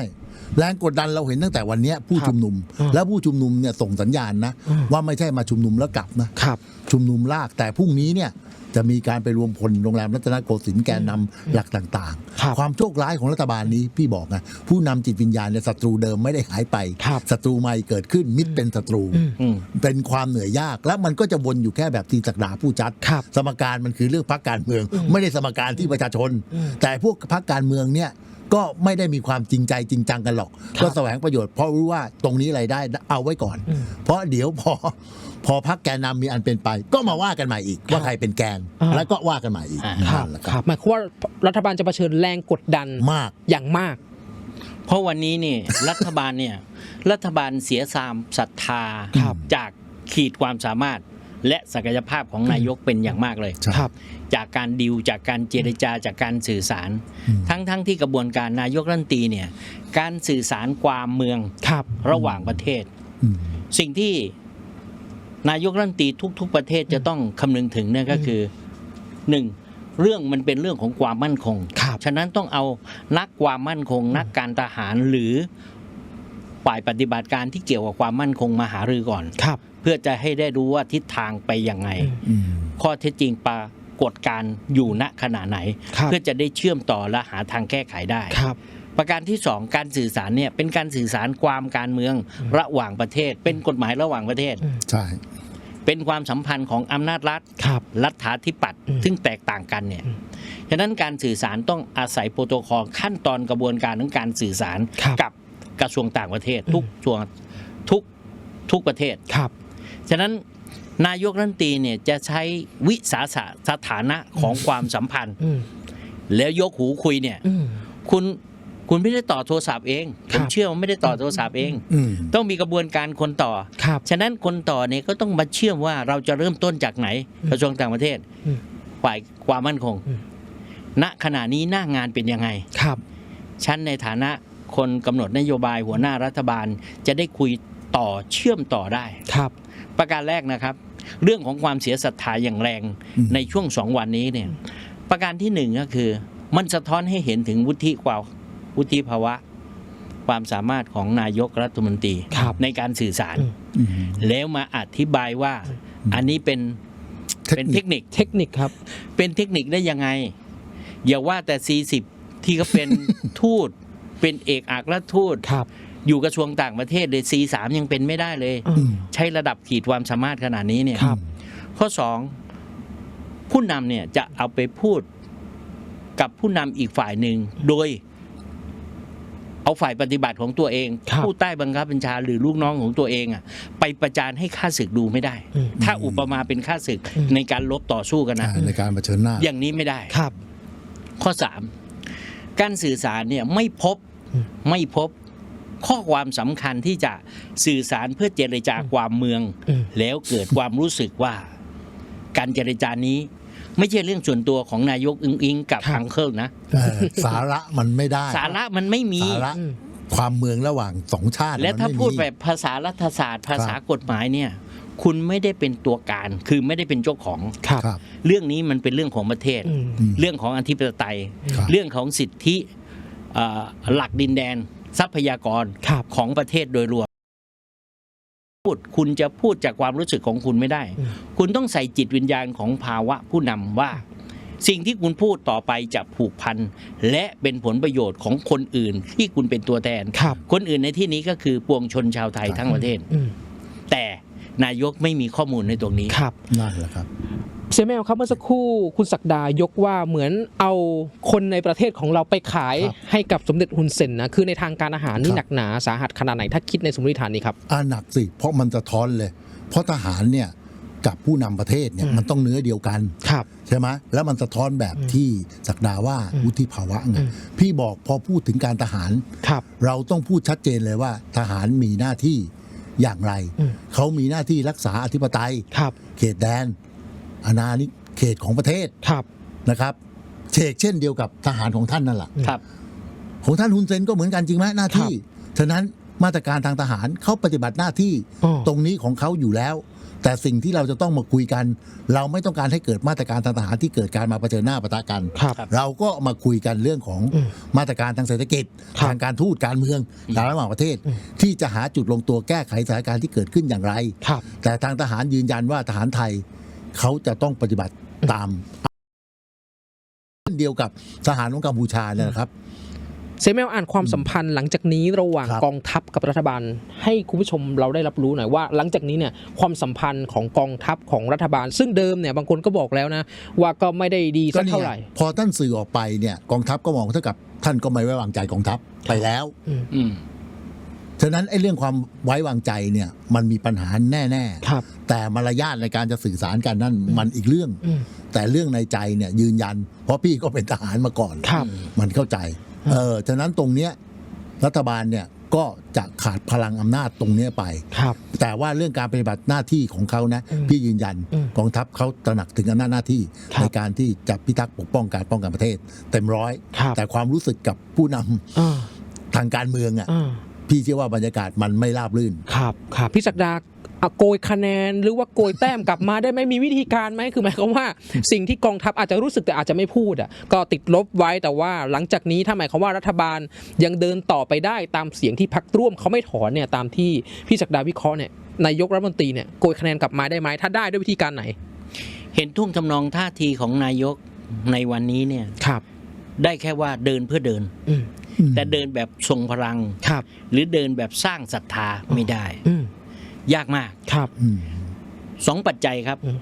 Speaker 1: แรงกดดันเราเห็นตั้งแต่วันเนี้ยผู้
Speaker 2: ครับ
Speaker 1: ชุมนุม
Speaker 2: อ่า
Speaker 1: แล้วผู้ชุมนุมเนี่ยส่งสัญญาณนะ
Speaker 2: อืม
Speaker 1: ว่าไม่ใช่มาชุมนุมแล้วกลับนะครับชุมนุมลากแต่พรุ่งนี้เนี่ยจะมีการไปรวมพลโรงแรมรัตนโกสินทร์แกนนำหลักต่าง
Speaker 2: ครับ
Speaker 1: ๆความโชคร้ายของรัฐบาลนี้พี่บอกนะผู้นำจิตวิญญาณเนี่ยศัตรูเดิมไม่ได้หายไป
Speaker 2: ครับ
Speaker 1: ศัตรูใหม่เกิดขึ้นมิตรเป็นศัตรู
Speaker 2: อืม
Speaker 4: อืม
Speaker 1: เป็นความเหนื่อยยาก แล้วมันก็จะวนอยู่แค่แบบตีสักดาผู้จัด
Speaker 2: ครับ
Speaker 1: สมการมันคือเรื่องพรรคการเมือง
Speaker 2: อืม
Speaker 1: ไม่ได้สมการที่ประชาชน
Speaker 2: อืม
Speaker 1: แต่พวกพรรคการเมืองเนี่ย ก็ไม่ได้มีความจริงใจจริงจังกันหรอก
Speaker 2: ครับ
Speaker 1: ก็แสวงประโยชน์เพราะรู้ว่าตรงนี้อะไรได้เอาไว้ก่อน
Speaker 2: อืม
Speaker 1: เพราะเดี๋ยวพอพอพรรคแกนนำมีอันเป็นไป ก็มาว่ากันใหม่อีกว่าใครเป็นแกน
Speaker 2: อ่า
Speaker 1: แล้วก็ว่ากันใหม่อีก
Speaker 4: อ่า
Speaker 2: ครับ
Speaker 1: นั่นแหละ
Speaker 2: ครับหมายความว่ารัฐบาลจะเผชิญแรงกดดัน
Speaker 1: มาก
Speaker 2: อย่างมาก
Speaker 4: เพราะวันนี้เนี่ยรัฐบาลเนี่ยรัฐบาลเสียสามศรัทธา
Speaker 2: ครับ
Speaker 4: จากขีดความสามารถ และศักยภาพของนายกเป็นอย่างมากเลย
Speaker 1: ใช่
Speaker 2: ครับ
Speaker 4: จากการดิวจากการเจรจาจากการสื่อสาร
Speaker 1: อืม
Speaker 4: ทั้งทั้งที่กระบวนการนายกรัฐมนตรีเนี่ยการสื่อสารความเมือง
Speaker 2: ครับ
Speaker 4: ระหว่างประเทศ
Speaker 1: อืม
Speaker 4: สิ่งที่นายกรัฐมนตรีทุก ๆ ประเทศจะต้องคำนึงถึงเนี่ยก็คือหนึ่งเรื่องมันเป็นเรื่องของความมั่นคง
Speaker 2: ครับ
Speaker 4: ฉะนั้นต้องเอานักความมั่นคง นักการทหารหรือ ฝ่ายปฏิบัติการที่เกี่ยวกับความมั่นคงมาหารือก่อน
Speaker 2: ครับ
Speaker 4: เพื่อจะให้ได้รู้ว่าทิศทางไปยังไง
Speaker 2: อืม
Speaker 1: อืม
Speaker 4: ข้อเท็จจริงปรากฏการณ์อยู่ณขณะไหน
Speaker 2: ครับ
Speaker 4: เพื่อจะได้เชื่อมต่อและหาทางแก้ไขได้
Speaker 2: ครับ
Speaker 4: ประการที่สองการสื่อสารเนี่ยเป็นการสื่อสารความการเมืองระหว่างประเทศ เป็นกฎหมายระหว่างประเทศ
Speaker 1: ใช่
Speaker 4: เป็นความสัมพันธ์ของอำนาจรัฐ
Speaker 2: ครับ
Speaker 4: รัฐาธิปัตย์
Speaker 2: อืม
Speaker 4: ซึ่งแตกต่างกันเนี่ย
Speaker 2: อืม
Speaker 4: ฉะนั้นการสื่อสารต้องอาศัยโปรโตคอลขั้นตอนกระบวนการของการสื่อสาร
Speaker 2: ครับ
Speaker 4: กับ กระทรวงต่างประเทศ
Speaker 2: อืม
Speaker 4: ทุกส่วนทุกทุกประเทศ
Speaker 2: ครับ
Speaker 4: ฉะนั้นนายกรัฐมนตรีเนี่ยจะใช้วิสาสะสถานะของความสัมพันธ์
Speaker 2: อืม
Speaker 4: แล้วยกหูคุยเนี่ย
Speaker 2: อืม
Speaker 4: คุณคุณไม่ได้ต่อโทรศัพท์เอง
Speaker 2: ค
Speaker 4: ผ
Speaker 2: รับ
Speaker 4: มเชื่อว่าไม่ได้ต่อโทรศัพท์เอง
Speaker 1: อืม
Speaker 4: ต้องมีกระบวนการคนต่อ
Speaker 2: ครับ
Speaker 4: ฉะนั้นคนต่อเนี่ยก็ต้องมาเชื่อมว่าเราจะเริ่มต้นจากไหน
Speaker 2: อืม
Speaker 4: กระทรวงต่างประเทศ
Speaker 2: อืม
Speaker 4: ฝ่ายความมั่นคง
Speaker 2: อืม
Speaker 4: ณขณะนี้หน้างานเป็นยังไง
Speaker 2: ครับ
Speaker 4: ฉันในฐานะ คนกำหนดนโยบายหัวหน้ารัฐบาลจะได้คุยต่อเชื่อมต่อได้
Speaker 2: ครับ
Speaker 4: ประการแรกนะครับ เรื่องของความเสียศรัทธาอย่างแรง
Speaker 1: อืม
Speaker 4: ในช่วงสองวันนี้เนี่ยประการที่หนึ่งก็คือมันสะท้อนให้เห็นถึงวุฒิความวุฒิภาวะ ความสามารถของนายกรัฐมนตรี
Speaker 2: ครับ
Speaker 4: ในการสื่อสาร
Speaker 2: อืม
Speaker 1: อืม
Speaker 4: แล้วมาอธิบายว่า
Speaker 1: อืม
Speaker 4: อันนี้เป็น
Speaker 1: เทค
Speaker 4: เป็น
Speaker 1: นิ
Speaker 4: เท
Speaker 1: ค
Speaker 4: คนิค
Speaker 2: เทคนิคครับ
Speaker 4: เป็นเทคนิคได้ยังไง อย่าว่าแต่ 40 ที่เขาเป็นทูต เป็นเอกอัครราชทูต
Speaker 2: ครับ
Speaker 4: อยู่กระทรวงต่างประเทศเลย C3 ยังเป็นไม่ได้เลย
Speaker 2: อื
Speaker 1: อื
Speaker 2: ม
Speaker 1: ม
Speaker 4: ใช้ระดับขีดความสามารถขนาดนี้เนี่ย
Speaker 2: ครับ
Speaker 4: ข้อสองผู้นำเนี่ยจะเอาไปพูดกับผู้นำอีกฝ่ายหนึ่งโดย เอาฝ่ายปฏิบัติของตัวเอง
Speaker 2: ครับ
Speaker 4: ผู้ใต้บังคับบัญชาหรือลูกน้องของตัวเองอะไปประจานให้ข้าศึกดูไม่ได้
Speaker 2: อืม
Speaker 4: ถ้าอุปมาเป็นข้าศึก
Speaker 2: อืม
Speaker 4: ในการลบต่อสู้กันนะ
Speaker 1: อ่าในการเผชิญหน้า
Speaker 4: อย่างนี้ไม่ได้
Speaker 2: ครับ
Speaker 4: ข้อสาม การสื่อสารเนี่ยไม่พบ
Speaker 2: อืม
Speaker 4: ไม่พบข้อความสำคัญที่จะสื่อสารเพื่อเจรจาความเมือง
Speaker 2: อืม
Speaker 4: แล้วเกิดความรู้สึกว่า การเจรจานี้ไม่ใช่เรื่องส่วนตัวของนายกอิงอิงกับ
Speaker 2: ครับ
Speaker 4: อังเคิลนะ
Speaker 1: เออสาระมันไม่ได้
Speaker 4: สาระมันไม่มี
Speaker 1: สาระ
Speaker 2: อืม
Speaker 1: ความเมืองระหว่างสองชาติ
Speaker 4: และ
Speaker 1: มัน
Speaker 4: ถ้า
Speaker 1: ไม่มี
Speaker 4: พูดแบบภาษารัฐศาสตร์ ภาษากฎหมายเนี่ย คุณไม่ได้เป็นตัวการ คือไม่ได้เป็นเจ้าของ
Speaker 2: ครับ
Speaker 1: ครับ
Speaker 4: เรื่องนี้มันเป็นเรื่องของประเทศ
Speaker 2: อืม
Speaker 1: อืม
Speaker 4: เรื่องของอธิปไตย
Speaker 1: ครับ
Speaker 4: เรื่องของสิทธิเอ่อหลักดินแดน ทรัพยากร
Speaker 2: ครับ
Speaker 4: ของประเทศโดยรวมพูดคุณจะพูดจากความรู้สึกของคุณไม่ได้
Speaker 2: อืม
Speaker 4: คุณต้องใส่จิตวิญญาณของภาวะผู้นำว่า สิ่งที่คุณพูดต่อไปจะผูกพันและเป็นผลประโยชน์ของคนอื่นที่คุณเป็นตัวแทน
Speaker 2: ครับ
Speaker 4: คนอื่นในที่นี้ก็คือปวงชนชาวไทยทั้งประเทศ
Speaker 2: อืม
Speaker 4: แต่ นายกไม่มีข้อมูลในตรงนี้
Speaker 2: ครับ
Speaker 1: นั่นแหละครับ
Speaker 2: เสียแมวครับเมื่อสักครู่คุณศักดายกว่าเหมือนเอาคนในประเทศของเราไปขาย
Speaker 1: ครับ
Speaker 2: ให้กับสมเด็จฮุนเซนนะคือในทางการอาหารนี่
Speaker 1: ครับ
Speaker 2: หนักหนาสาหัสขนาดไหนถ้าคิดในสมมติฐานนี้ครับ
Speaker 1: อ่าหนักสิ เพราะมันสะท้อนเลย เพราะทหารเนี่ยกับผู้นำประเทศเนี่ย
Speaker 2: อืม
Speaker 1: มันต้องเนื้อเดียวกัน
Speaker 2: ครับ
Speaker 1: ใช่ไหมแล้วมันสะท้อนแบบ
Speaker 2: อืม
Speaker 1: ที่สักดาว่า
Speaker 2: อืม
Speaker 1: วุฒิภาวะไง
Speaker 2: อืม
Speaker 1: พี่บอกพอพูดถึงการทหาร
Speaker 2: ครับ
Speaker 1: เราต้องพูดชัดเจนเลยว่าทหารมีหน้าที่ อย่างไร
Speaker 2: อืม
Speaker 1: เขามีหน้าที่รักษาอธิปไตย
Speaker 2: ครับ
Speaker 1: เขตแดน อาณานิเขตของประเทศ
Speaker 2: ครับ
Speaker 1: นะครับเชกเช่นเดียวกับทหารของท่านนั่นแหละ
Speaker 4: ครับ
Speaker 1: ของท่านฮุนเซนก็เหมือนกันจริงไหมหน้าที่ฉะนั้นมาตรการทางทหารเขาปฏิบัติหน้าที่
Speaker 2: อ๋อ
Speaker 1: ตรงนี้ของเขาอยู่แล้ว แต่สิ่งที่เราจะต้องมาคุยกัน เราไม่ต้องการให้เกิดมาตรการทางทหารที่เกิดการมาเผชิญหน้าปะทะกัน
Speaker 2: ครับ
Speaker 1: เราก็มาคุยกันเรื่องของ
Speaker 2: อืม
Speaker 1: มาตรการทางเศรษฐกิจ
Speaker 2: ครับ
Speaker 1: ทางการทูตการเมืองการระหว่างประเทศ ที่จะหาจุดลงตัวแก้ไขสถานการณ์ที่เกิดขึ้นอย่างไร
Speaker 2: ครับ
Speaker 1: แต่ทางทหารยืนยันว่าทหารไทยเขาจะต้องปฏิบัติตามเช่นเดียวกับทหารของกัมพูชาเนี่ยนะครับ
Speaker 2: เซมเมลอ่านความสัมพันธ์หลังจากนี้ระหว่าง
Speaker 1: ครับ
Speaker 2: กองทัพกับรัฐบาล ให้คุณผู้ชมเราได้รับรู้หน่อยว่า หลังจากนี้เนี่ยความสัมพันธ์ของกองทัพของรัฐบาล ซึ่งเดิมเนี่ยบางคนก็บอกแล้วนะ ว่าก็ไม่ได้ดีสักเท่าไหร่
Speaker 1: พอท่านสื่อออกไปเนี่ยกองทัพก็มองเท่ากับท่านก็ไม่ไว้วางใจกองทัพไปแล้ว
Speaker 4: อืม
Speaker 1: ฉะนั้นไอ้เรื่องความไว้วางใจเนี่ยมันมีปัญหาแน่
Speaker 2: ครับ
Speaker 1: ๆแต่มารยาทในการจะสื่อสารกันนั่นมันอีกเรื่อง
Speaker 2: อืม
Speaker 1: แต่เรื่องในใจเนี่ยยืนยัน เพราะพี่ก็เป็นทหารมาก่อน
Speaker 2: ครับ
Speaker 1: มันเข้าใจ เออฉะนั้นตรงเนี้ยรัฐบาลเนี่ยก็จะขาดพลังอำนาจตรงเนี้ยไป
Speaker 2: ครับ
Speaker 1: แต่ว่าเรื่องการปฏิบัติหน้าที่ของเขานะ
Speaker 2: อืม
Speaker 1: พี่ยืนยัน
Speaker 2: อืม
Speaker 1: กองทัพเขาตระหนักถึงอำนาจหน้าที่
Speaker 2: ครับ
Speaker 1: ในการที่จะพิทักษ์ปกป้องการป้องกันประเทศ เต็มร้อย
Speaker 2: ครับ
Speaker 1: แต่ความรู้สึกกับผู้นำ
Speaker 2: อ่า
Speaker 1: ทางการเมืองอะ
Speaker 2: อ่า
Speaker 1: พี่เชื่อว่าบรรยากาศมันไม่ราบรื่น
Speaker 2: ครับ ครับ พี่ศักดาอะ โกยคะแนนหรือว่าโกยแต้มกลับมาได้ไหมมีวิธีการไหมคือหมายความว่าสิ่งที่กองทัพอาจจะรู้สึกแต่อาจจะไม่พูดอะก็ติดลบไว้แต่ว่าหลังจากนี้ถ้าหมายความว่ารัฐบาลยังเดินต่อไปได้ตามเสียงที่พักร่วมเขาไม่ถอนเนี่ยตามที่พี่ศักดาวิเคราะห์เนี่ยนายกรัฐมนตรีเนี่ยโกยคะแนนกลับมาได้ไหมถ้าได้ด้วยวิธีการไหน
Speaker 4: เห็นทุ่งทำนองท่าทีของนายกในวันนี้เนี่ย
Speaker 2: ครับ
Speaker 4: ได้แค่ว่าเดินเพื่อเดิน
Speaker 2: อืม
Speaker 4: แต่เดินแบบทรงพลัง
Speaker 2: ครับ
Speaker 4: หรือเดินแบบสร้างศรัทธาไม่ได้
Speaker 2: อืม
Speaker 4: ยากมาก
Speaker 2: ครับ
Speaker 1: อืม
Speaker 4: สองปัจจัยครับ
Speaker 2: อืม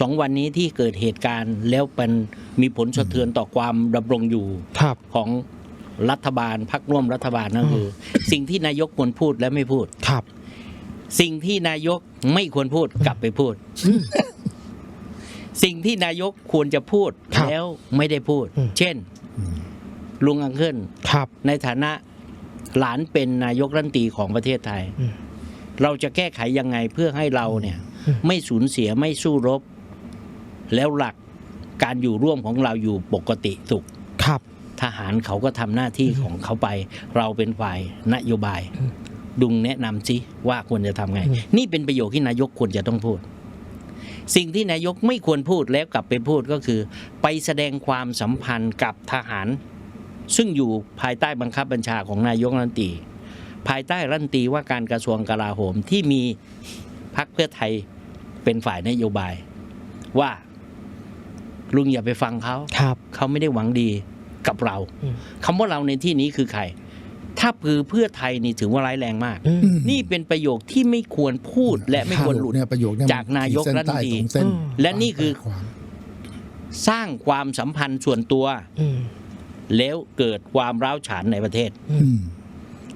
Speaker 4: สองวันนี้ที่เกิดเหตุการณ์แล้วเป็นมีผลสะเทือนต่อความดำรงอยู่
Speaker 2: ครับ
Speaker 4: ของรัฐบาลพักร่วมรัฐบาลนั่นคือ สิ่งที่นายกควรพูดและไม่พูด
Speaker 2: ครับ
Speaker 4: สิ่งที่นายกไม่ควรพูดกลับไปพูด สิ่งที่นายกควรจะพูด
Speaker 2: ครับ
Speaker 4: แล้วไม่ได้พูด
Speaker 2: อืม
Speaker 4: เช่น ลุงอังเคิล
Speaker 2: ครับ
Speaker 4: ในฐานะหลานเป็นนายกรัฐมนตรีของประเทศไทย
Speaker 2: อืม
Speaker 4: เราจะแก้ไขยังไงเพื่อให้เราเนี่ย
Speaker 2: อืม
Speaker 4: ไม่สูญเสียไม่สู้รบ แล้วหลักการอยู่ร่วมของเราอยู่ปกติสุข
Speaker 2: ครับ
Speaker 4: ทหารเขาก็ทำหน้าที่ของเขาไป เราเป็นฝ่ายนโยบาย
Speaker 2: อืม
Speaker 4: ดุงแนะนำสิว่าควรจะทำไง
Speaker 2: อืม
Speaker 4: นี่เป็นประโยคที่นายกควรจะต้องพูด สิ่งที่นายกไม่ควรพูดแล้วกลับไปพูดก็คือ ไปแสดงความสัมพันธ์กับทหาร ซึ่งอยู่ภายใต้บังคับบัญชาของนายกรัฐมนตรี ภายใต้รัฐมนตรีว่าการกระทรวงกลาโหมที่มีพรรคเพื่อไทยเป็นฝ่ายนโยบาย ว่าลุงอย่าไปฟังเขา
Speaker 2: ครับ
Speaker 4: เขาไม่ได้หวังดีกับเรา
Speaker 2: อืม
Speaker 4: คำว่าเราในที่นี้คือใคร ถ้าคือเพื่อไทยนี่ถือว่าร้ายแรงมาก
Speaker 2: อืม
Speaker 4: นี่เป็นประโยคที่ไม่ควรพูดและไม่ควรหลุด
Speaker 1: เนี่ยประโยคเนี่ย
Speaker 4: จากนายก
Speaker 1: ขีดเส้
Speaker 4: รัฐมนตรี
Speaker 1: ใต้สองเส้น
Speaker 2: อืม
Speaker 4: และนี่คือ
Speaker 1: ความ
Speaker 4: สร้างความสัมพันธ์ส่วนตัว
Speaker 2: อืม
Speaker 4: แล้วเกิดความร้าวฉานในประเทศ
Speaker 1: อืม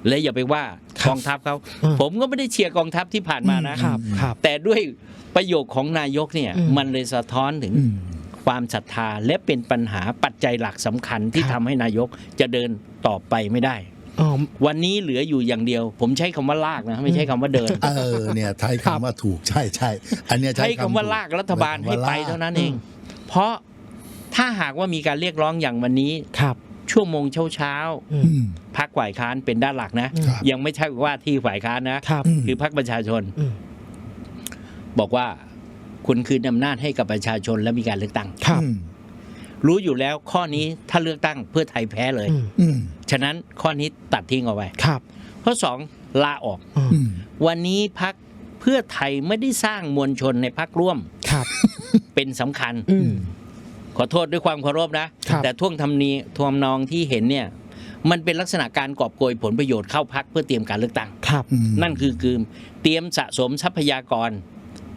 Speaker 4: และอย่าไปว่า
Speaker 2: ครับ
Speaker 4: กองทัพเขา
Speaker 2: อืม
Speaker 4: ผมก็ไม่ได้เชียร์กองทัพที่ผ่านมานะ
Speaker 2: ครับครับ
Speaker 4: แต่ด้วยประโยคของนายกเนี่ย
Speaker 2: อืม
Speaker 4: มันเลยสะท้อนถึง
Speaker 1: อืม
Speaker 4: ความศรัทธาและเป็นปัญหาปัจจัยหลักสำคัญที่
Speaker 2: ครั
Speaker 4: ทำ
Speaker 2: บ
Speaker 4: ให้นายกจะเดินต่อไปไม่ได้
Speaker 2: อ๋อ
Speaker 4: วันนี้เหลืออยู่อย่างเดียว ผมใช้คำว่าลากนะ ไม่ใช่คำว่าเดิน
Speaker 1: เออเนี่ยใช้
Speaker 2: ครับ
Speaker 1: คำว่าถูกใช่ใช่อันเนี้ย
Speaker 4: ใช้คำว่า
Speaker 1: ถู
Speaker 4: ลากรัฐบาลให้ไปเท่านั้นเอง
Speaker 2: อืม
Speaker 4: เพราะถ้าหากว่ามีการเรียกร้องอย่างวันนี้
Speaker 2: ครับ
Speaker 4: ชั่วโมงเช้าเช้าๆ
Speaker 2: อืม
Speaker 1: อืม
Speaker 4: พักฝ่ายค้านเป็นด้านหลักนะ
Speaker 1: ครับ
Speaker 4: ยังไม่ใช่ว่าที่ฝ่ายค้านนะ
Speaker 2: ครับ
Speaker 1: อืม
Speaker 4: คือพักประชาชน
Speaker 2: อืม
Speaker 4: บอกว่าคุณคืนอำนาจให้กับประชาชนและมีการเลือกตั้ง
Speaker 2: ครับ
Speaker 1: อืม
Speaker 4: รู้อยู่แล้วข้อนี้ถ้าเลือกตั้งเพื่อไทยแพ้เลย
Speaker 2: อืม
Speaker 1: อืม
Speaker 4: ฉะนั้นข้อนี้ตัดทิ้งเอาไว้
Speaker 2: ครับ
Speaker 4: ข้อสองลาออก
Speaker 2: อืม
Speaker 1: อืม
Speaker 4: วันนี้พักเพื่อไทยไม่ได้สร้างมวลชนในพักร่วม
Speaker 2: ครับ
Speaker 4: เป็นสำคัญ
Speaker 2: อืม
Speaker 4: ขอโทษด้วยความเคารพนะ
Speaker 2: ครับ
Speaker 4: แต่ท่วงทำนีทวงนองที่เห็นเนี่ยมันเป็นลักษณะการกอบโกยผลประโยชน์เข้าพักเพื่อเตรียมการเลือกตั้ง
Speaker 2: ครับ
Speaker 1: อืม
Speaker 4: นั่นคือคือเตรียมสะสมทรัพยากร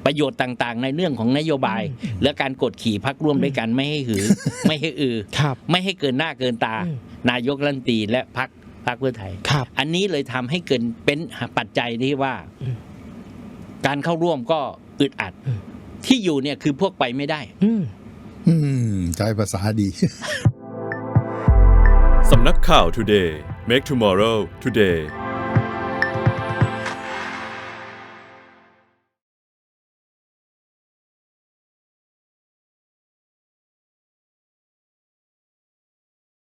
Speaker 4: ประโยชน์ต่างๆ ในเรื่องของนโยบาย และการกดขี่พักร่วมด้วยกันไม่ให้หือ ไม่ให้อือ
Speaker 2: ครับ
Speaker 4: ไม่ให้เกินหน้าเกินตา
Speaker 2: อืม
Speaker 4: นายกรัฐมนตรีและพักพักเพื่อไทย
Speaker 2: ครับ
Speaker 4: อันนี้เลยทำให้เกินเป็นปัจจัยที่ว่า
Speaker 2: อืม
Speaker 4: การเข้าร่วมก็อึดอัด
Speaker 2: อืม
Speaker 4: ที่อยู่เนี่ยคือพวกไปไม่ได้
Speaker 2: อืม
Speaker 1: อืม ใช้ภาษาดี
Speaker 5: สำนักข่าว Today Make Tomorrow Today